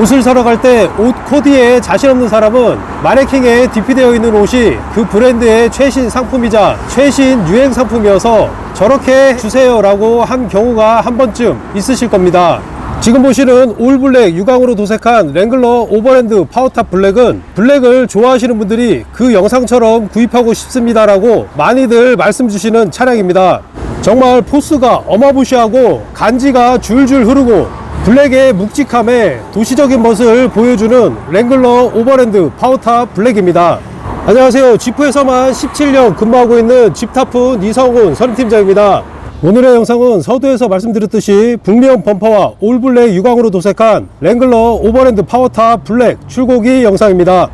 옷을 사러 갈 때 옷 코디에 자신 없는 사람은 마네킹에 디피되어 있는 옷이 그 브랜드의 최신 상품이자 최신 유행 상품이어서 저렇게 주세요라고 한 경우가 한 번쯤 있으실 겁니다. 지금 보시는 올블랙 유광으로 도색한 랭글러 오버랜드 파워탑 블랙은 블랙을 좋아하시는 분들이 그 영상처럼 구입하고 싶습니다라고 많이들 말씀 주시는 차량입니다. 정말 포스가 어마무시하고 간지가 줄줄 흐르고 블랙의 묵직함에 도시적인 멋을 보여주는 랭글러 오버랜드 파워탑 블랙입니다. 안녕하세요. 지프에서만 17년 근무하고 있는 집타푼 이성훈 선임팀장입니다. 오늘의 영상은 서두에서 말씀드렸듯이 북미형 범퍼와 올블랙 유광으로 도색한 랭글러 오버랜드 파워탑 블랙 출고기 영상입니다.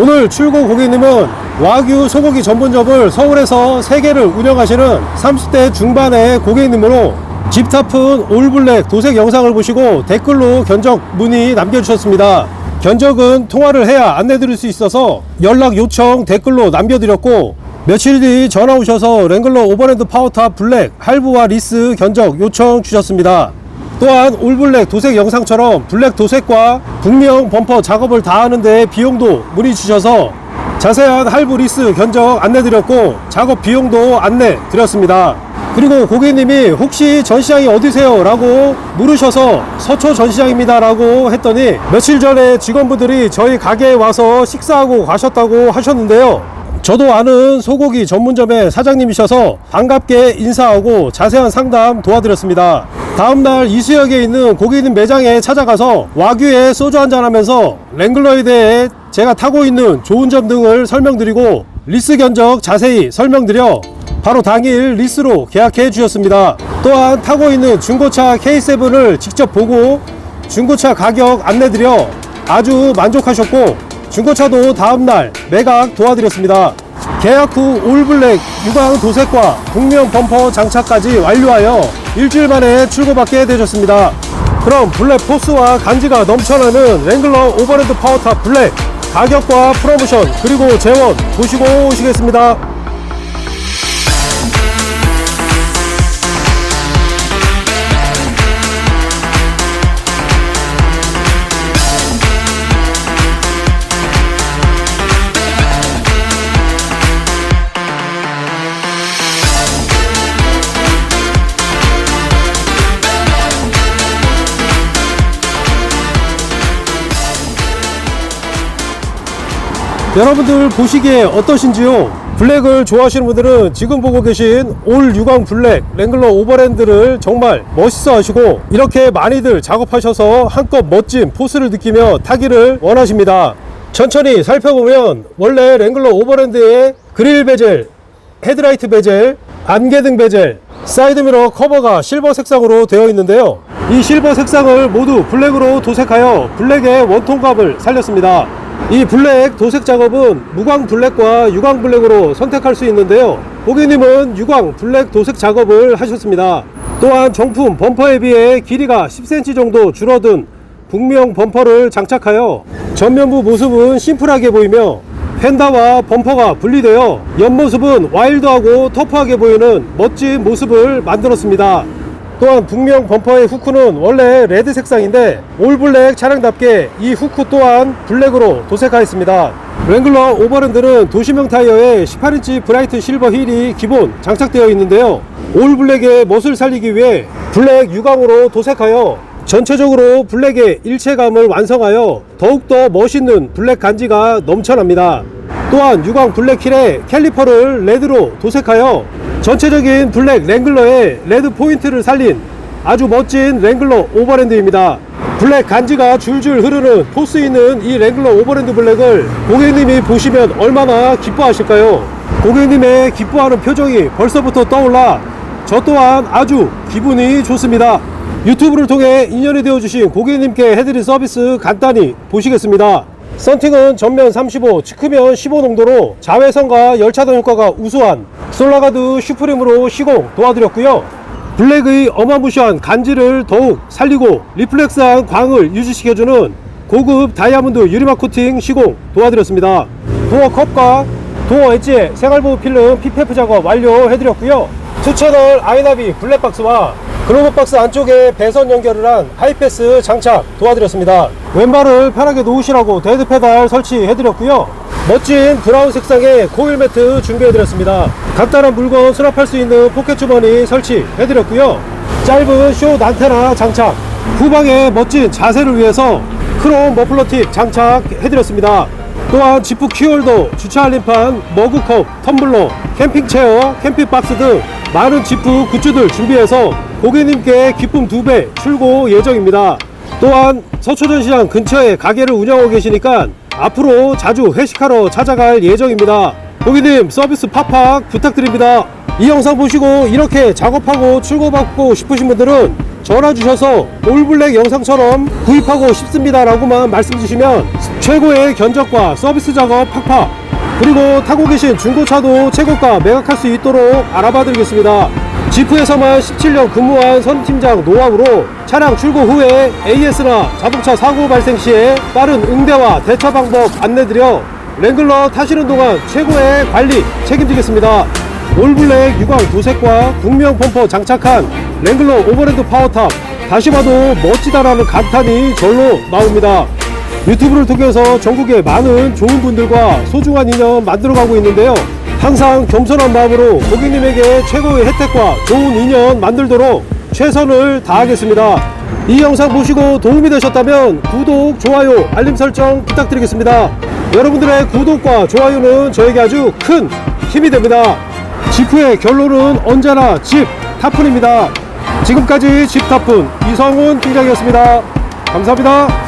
오늘 출고 고객님은 와규 소고기 전문점을 서울에서 3개를 운영하시는 30대 중반의 고객님으로 집타푼 올블랙 도색 영상을 보시고 댓글로 견적 문의 남겨주셨습니다. 견적은 통화를 해야 안내드릴 수 있어서 연락 요청 댓글로 남겨드렸고 며칠 뒤 전화 오셔서 랭글러 오버랜드 파워탑 블랙 할부와 리스 견적 요청 주셨습니다. 또한 올블랙 도색 영상처럼 블랙 도색과 북미형 범퍼 작업을 다 하는데 비용도 문의 주셔서 자세한 할부 리스 견적 안내드렸고 작업 비용도 안내 드렸습니다. 그리고 고객님이 혹시 전시장이 어디세요? 라고 물으셔서 서초 전시장입니다 라고 했더니 며칠 전에 직원분들이 저희 가게에 와서 식사하고 가셨다고 하셨는데요. 저도 아는 소고기 전문점의 사장님이셔서 반갑게 인사하고 자세한 상담 도와드렸습니다. 다음날 이수역에 있는 고객님 매장에 찾아가서 와규에 소주 한잔 하면서 랭글러에 대해 제가 타고 있는 좋은 점 등을 설명드리고 리스 견적 자세히 설명드려 바로 당일 리스로 계약해 주셨습니다. 또한 타고 있는 중고차 K7을 직접 보고 중고차 가격 안내드려 아주 만족하셨고 중고차도 다음날 매각 도와드렸습니다. 계약 후 올블랙 유광 도색과 북면 범퍼 장착까지 완료하여 일주일 만에 출고받게 되셨습니다. 그럼 블랙 포스와 간지가 넘쳐나는 랭글러 오버랜드 파워탑 블랙 가격과 프로모션 그리고 재원 보시고 오시겠습니다. 여러분들 보시기에 어떠신지요? 블랙을 좋아하시는 분들은 지금 보고 계신 올 유광 블랙 랭글러 오버랜드를 정말 멋있어 하시고 이렇게 많이들 작업하셔서 한껏 멋진 포스를 느끼며 타기를 원하십니다. 천천히 살펴보면 원래 랭글러 오버랜드의 그릴 베젤, 헤드라이트 베젤, 안개등 베젤, 사이드미러 커버가 실버 색상으로 되어 있는데요. 이 실버 색상을 모두 블랙으로 도색하여 블랙의 원통감을 살렸습니다. 이 블랙 도색 작업은 무광 블랙과 유광 블랙으로 선택할 수 있는데요. 고객님은 유광 블랙 도색 작업을 하셨습니다. 또한 정품 범퍼에 비해 길이가 10cm 정도 줄어든 북미형 범퍼를 장착하여 전면부 모습은 심플하게 보이며 펜다와 범퍼가 분리되어 옆모습은 와일드하고 터프하게 보이는 멋진 모습을 만들었습니다. 또한 북미형 범퍼의 후크는 원래 레드 색상인데 올블랙 차량답게 이 후크 또한 블랙으로 도색하였습니다. 랭글러 오버랜드는 도시명 타이어에 18인치 브라이트 실버 힐이 기본 장착되어 있는데요. 올 블랙의 멋을 살리기 위해 블랙 유광으로 도색하여 전체적으로 블랙의 일체감을 완성하여 더욱더 멋있는 블랙 간지가 넘쳐납니다. 또한 유광 블랙 힐에 캘리퍼를 레드로 도색하여 전체적인 블랙 랭글러에 레드 포인트를 살린 아주 멋진 랭글러 오버랜드입니다. 블랙 간지가 줄줄 흐르는 포스 있는 이 랭글러 오버랜드 블랙을 고객님이 보시면 얼마나 기뻐하실까요? 고객님의 기뻐하는 표정이 벌써부터 떠올라 저 또한 아주 기분이 좋습니다. 유튜브를 통해 인연이 되어주신 고객님께 해드린 서비스 간단히 보시겠습니다. 썬팅은 전면 35, 측면 15 농도로 자외선과 열차단 효과가 우수한 솔라가드 슈프림으로 시공 도와드렸고요. 블랙의 어마무시한 간지를 더욱 살리고 리플렉스한 광을 유지시켜주는 고급 다이아몬드 유리막 코팅 시공 도와드렸습니다. 도어 컵과 도어 엣지에 생활보호 필름 PPF 작업 완료해드렸고요. 투채널 아이나비 블랙박스와 글로벌박스 안쪽에 배선 연결을 한 하이패스 장착 도와드렸습니다. 왼발을 편하게 놓으시라고 데드 페달 설치해드렸고요. 멋진 브라운 색상의 코일 매트 준비해드렸습니다. 간단한 물건 수납할 수 있는 포켓 주머니 설치해드렸고요. 짧은 숏 안테나 장착, 후방의 멋진 자세를 위해서 크롬 머플러 팁 장착해드렸습니다. 또한 지프 키홀더, 주차 알림판, 머그컵, 텀블러, 캠핑 체어, 캠핑 박스 등 많은 지프 굿즈들 준비해서 고객님께 기쁨 두배 출고 예정입니다. 또한 서초전시장 근처에 가게를 운영하고 계시니까 앞으로 자주 회식하러 찾아갈 예정입니다. 고객님 서비스 팍팍 부탁드립니다. 이 영상 보시고 이렇게 작업하고 출고받고 싶으신 분들은 전화 주셔서 올블랙 영상처럼 구입하고 싶습니다 라고만 말씀 주시면 최고의 견적과 서비스 작업 팍팍. 그리고 타고 계신 중고차도 최고가 매각할 수 있도록 알아봐 드리겠습니다. 지프에서만 17년 근무한 선팀장 노하우로 차량 출고 후에 AS나 자동차 사고 발생 시에 빠른 응대와 대처 방법 안내드려 랭글러 타시는 동안 최고의 관리 책임지겠습니다 올블랙 유광 도색과 국명 펌퍼 장착한 랭글러 오버랜드 파워탑. 다시 봐도 멋지다라는 감탄이 절로 나옵니다. 유튜브를 통해서 전국의 많은 좋은 분들과 소중한 인연 만들어가고 있는데요. 항상 겸손한 마음으로 고객님에게 최고의 혜택과 좋은 인연 만들도록 최선을 다하겠습니다. 이 영상 보시고 도움이 되셨다면 구독, 좋아요, 알림 설정 부탁드리겠습니다. 여러분들의 구독과 좋아요는 저에게 아주 큰 힘이 됩니다 지프의 결론은 언제나 집 타푼입니다. 지금까지 집 타푼 이성훈 팀장이었습니다. 감사합니다.